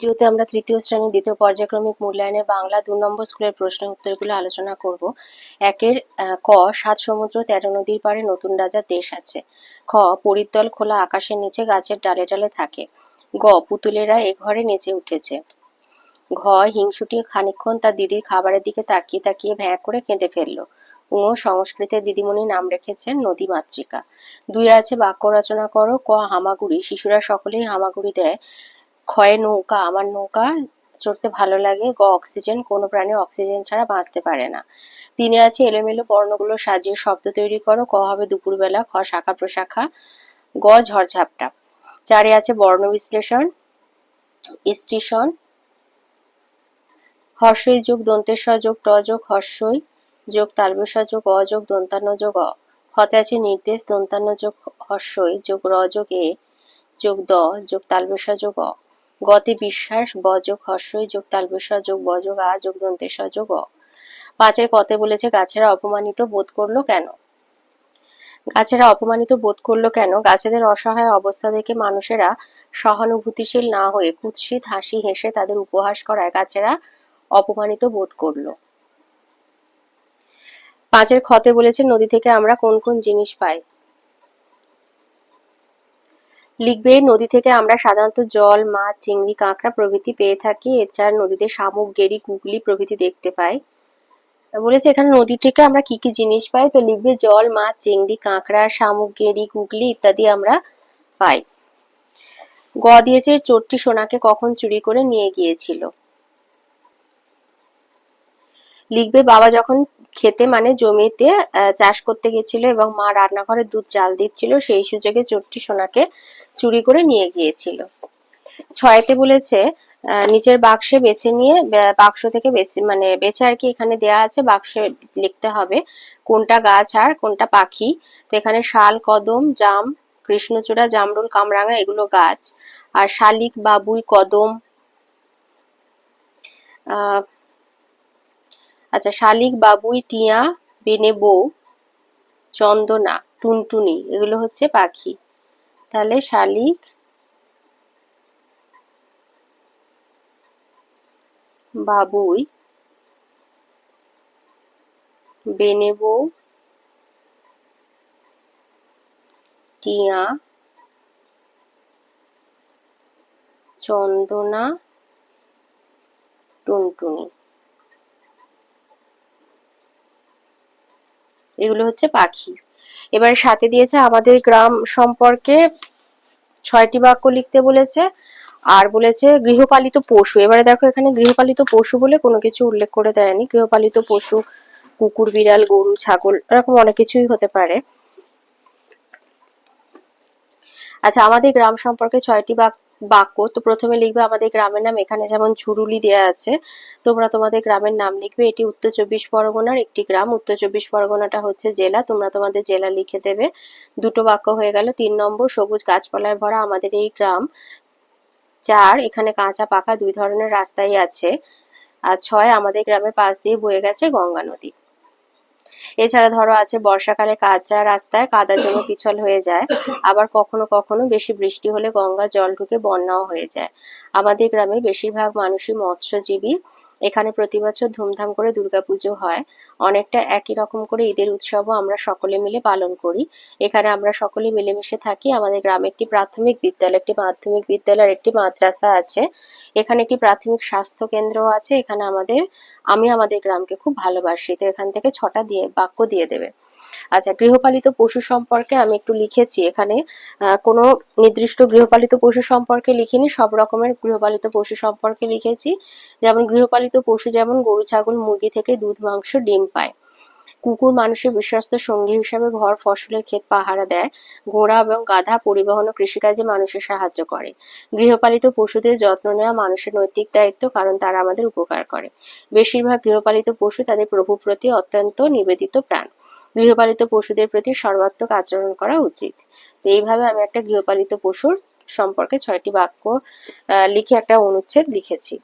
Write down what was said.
ভিডিওতে আমরা তৃতীয় শ্রেণির দ্বিতীয় পর্যায়ক্রমিক মূল্যায়নের বাংলা দু নম্বর স্কুলের প্রশ্ন উত্তরগুলো আলোচনা করব। একের ক, সাত সমুদ্র, তেরো নদীর পাড়ে নতুন রাজার দেশ আছে। খ, পরিতল খোলা আকাশের নিচে গাছের ডালে ডালে থাকে। গ, পুতুলেরা এ ঘরে নেচে উঠেছে। ঘ, হিংসুটি খানিকক্ষণ তার দিদির খাবারের দিকে তাকিয়ে তাকিয়ে ভ্যাঁ করে কেঁদে ফেলল। ঙ, সংস্কৃতের দিদিমণি নাম রেখেছেন নদী মাতৃকা। দুই আছে বাক্য রচনা করো। ক, হামাগুড়ি। শিশুরা সকলেই হামাগুড়ি দেয়। ক্ষয়ে নৌকা, আমার নৌকা চড়তে ভালো লাগে। গ, অক্সিজেন, কোনো প্রাণী অক্সিজেন ছাড়া বাঁচতে পারে না। তিনে আছে এলোমেলো বর্ণগুলো সাজিয়ে শব্দ তৈরি করো। ক হবে দুপুরবেলা, খ শাখা প্রশাখা, গ ঝড়ঝাপটা চারে আছে বর্ণ বিশ্লেষণ স্টেশন হর্ষই যোগ দন্তেশ্বর যোগ ট যোগ হর্ষই যোগ তালবেশ্বর যোগ অ যোগ দন্তান্ন যোগ অ। হতে আছে নির্দেশ, দন্তান্ন যোগ হর্ষই যোগ র যোগ এ যোগ দ যোগ তালবেশ্বর যোগ অ। গতে বিশ্বাস ব যোগ হর্ষই যোগ তালবেশ্বর যোগ ব যোগ আ, যোগ দন্তেশ্বর যোগ অ। পাঁচের কতে বলেছে, গাছেরা অপমানিত বোধ করল কেন? গাছেরা অপমানিত বোধ করল কেন? গাছেদের অসহায় অবস্থা দেখে মানুষেরা সহানুভূতিশীল না হয়ে কুৎসিত হাসি হেসে তাদের উপহাস করায় গাছেরা অপমানিত বোধ করল। পাঁচের ক্ষতে বলেছে, নদী থেকে আমরা কোন কোন জিনিস পাই? লিখবে, নদী থেকে আমরা সাধারণত জল, মাছ, চিংড়ি, কাঁকড়া প্রভৃতি পেয়ে থাকি। এছাড়া নদীতে শামুক, গেরি কুগলি প্রভৃতি দেখতে পাই। বলেছে, এখানে নদী থেকে আমরা কি কি জিনিস পাই? তো লিখবে, জল, মাছ, চিংড়ি, কাঁকড়া, শামুক, গেরি কুগলি ইত্যাদি আমরা পাই। গ দিয়েছে, চোরটি সোনাকে কখন চুরি করে নিয়ে গিয়েছিল? লিখবে, বাবা যখন খেতে মানে জমিতে চাষ করতে গেছিল এবং মা রান্নাঘরে দুধ জাল দিচ্ছিল, সেই সুযোগে চোরটি সোনাকে চুরি করে নিয়ে গিয়েছিল। ছয়তে বলেছে নিচের বাক্সে বেছে নিয়ে বাক্স থেকে বেছে মানে বেছে আর কি এখানে দেয়া আছে, বাক্সে লিখতে হবে, কোনটা গাছ আর কোনটা পাখি। তো এখানে শাল, কদম, জাম, কৃষ্ণচূড়া, জামরুল, কামরাঙা, এগুলো গাছ। আর শালিক, বাবুই, কদম, আহ আচ্ছা শালিক, বাবুই, টিয়া, বেনে বউ, চন্দনা, টুনটুনি, এগুলো হচ্ছে পাখি। তাহলে শালিক, বাবুই, বেনে বউ, টিয়া, চন্দনা, টুনটুনি। এগুলো হচ্ছে পাখি। এবার সাথে দিয়েছে আমাদের গ্রাম সম্পর্কে ছয়টি বাক্য লিখতে বলেছে আর বলেছে গৃহপালিত পশু। এবারে দেখো এখানে গৃহপালিত পশু বলে কোনো কিছু উল্লেখ করে দেয়নি। গৃহপালিত পশু, কুকুর, বিড়াল, গরু, ছাগল এরকম অনেক কিছুই হতে পারে। আচ্ছা আমাদের গ্রাম সম্পর্কে ছয়টি বাক- বাক্য। তো প্রথমে লিখবে আমাদের গ্রামের নাম, এখানে যেমন ঝুরুলি দেয়া আছে, তোমরা তোমাদের গ্রামের নাম লিখবে। এটি উত্তর চব্বিশ পরগনার একটি গ্রাম। উত্তর চব্বিশ পরগনাটা হচ্ছে জেলা, তোমরা তোমাদের জেলা লিখে দেবে। দুটো বাক্য হয়ে গেল, তিন নম্বর, সবুজ গাছপালায় ভরা আমাদের এই গ্রাম। চার, এখানে কাঁচা পাকা দুই ধরনের রাস্তাই আছে। আর ছয়, আমাদের গ্রামের পাশ দিয়ে বয়ে গেছে গঙ্গা নদী। এছাড়া ধরো আছে বর্ষাকালে কাঁচা রাস্তায় কাদা জমে পিছল হয়ে যায় আবার কখনো কখনো বেশি বৃষ্টি হলে গঙ্গা জল ঢুকে বন্যাও হয়ে যায়। আমাদের গ্রামের বেশিরভাগ মানুষই মৎস্যজীবী এখানে প্রতি বছর ধুমধাম করে দুর্গাপুজো হয়। অনেকটা একই রকম করে ঈদের উৎসবও আমরা সকলে মিলে পালন করি। এখানে আমরা সকলে মিলেমিশে থাকি। আমাদের গ্রামে একটি প্রাথমিক বিদ্যালয়, একটি মাধ্যমিক বিদ্যালয়ের একটি মাদ্রাসা আছে। এখানে একটি প্রাথমিক স্বাস্থ্য কেন্দ্র আছে। এখানে আমাদের, আমি আমাদের গ্রামকে খুব ভালোবাসি। তো এখান থেকে ছটা দিয়ে, বাক্য দিয়ে দেবে। আচ্ছা গৃহপালিত পশু সম্পর্কে আমি একটু লিখেছি এখানে। কোনো নির্দিষ্ট গৃহপালিত পশু সম্পর্কে লিখিনি, সব রকমের গৃহপালিত পশু সম্পর্কে লিখেছি। যেমন গৃহপালিত পশু যেমন গরু, ছাগল, মুরগি থেকে দুধ, মাংস, ডিম পায়। কুকুর মানুষের বিশ্বস্ত সঙ্গী হিসাবে ঘর, ফসলের ক্ষেত, পাহারা দেয়। ঘোড়া এবং গাধা পরিবহন ও কৃষিকাজে মানুষের সাহায্য করে। গৃহপালিত পশুদের যত্ন নেওয়া মানুষের নৈতিক দায়িত্ব, কারণ তারা আমাদের উপকার করে। বেশিরভাগ গৃহপালিত পশু তাদের প্রভুর প্রতি অত্যন্ত নিবেদিত প্রাণ। গৃহপালিত পশুদের প্রতি সর্বাত্মক আচরণ করা উচিত। তো এইভাবে আমি একটা গৃহপালিত পশুর সম্পর্কে ছয়টি বাক্য লিখে একটা অনুচ্ছেদ লিখেছি।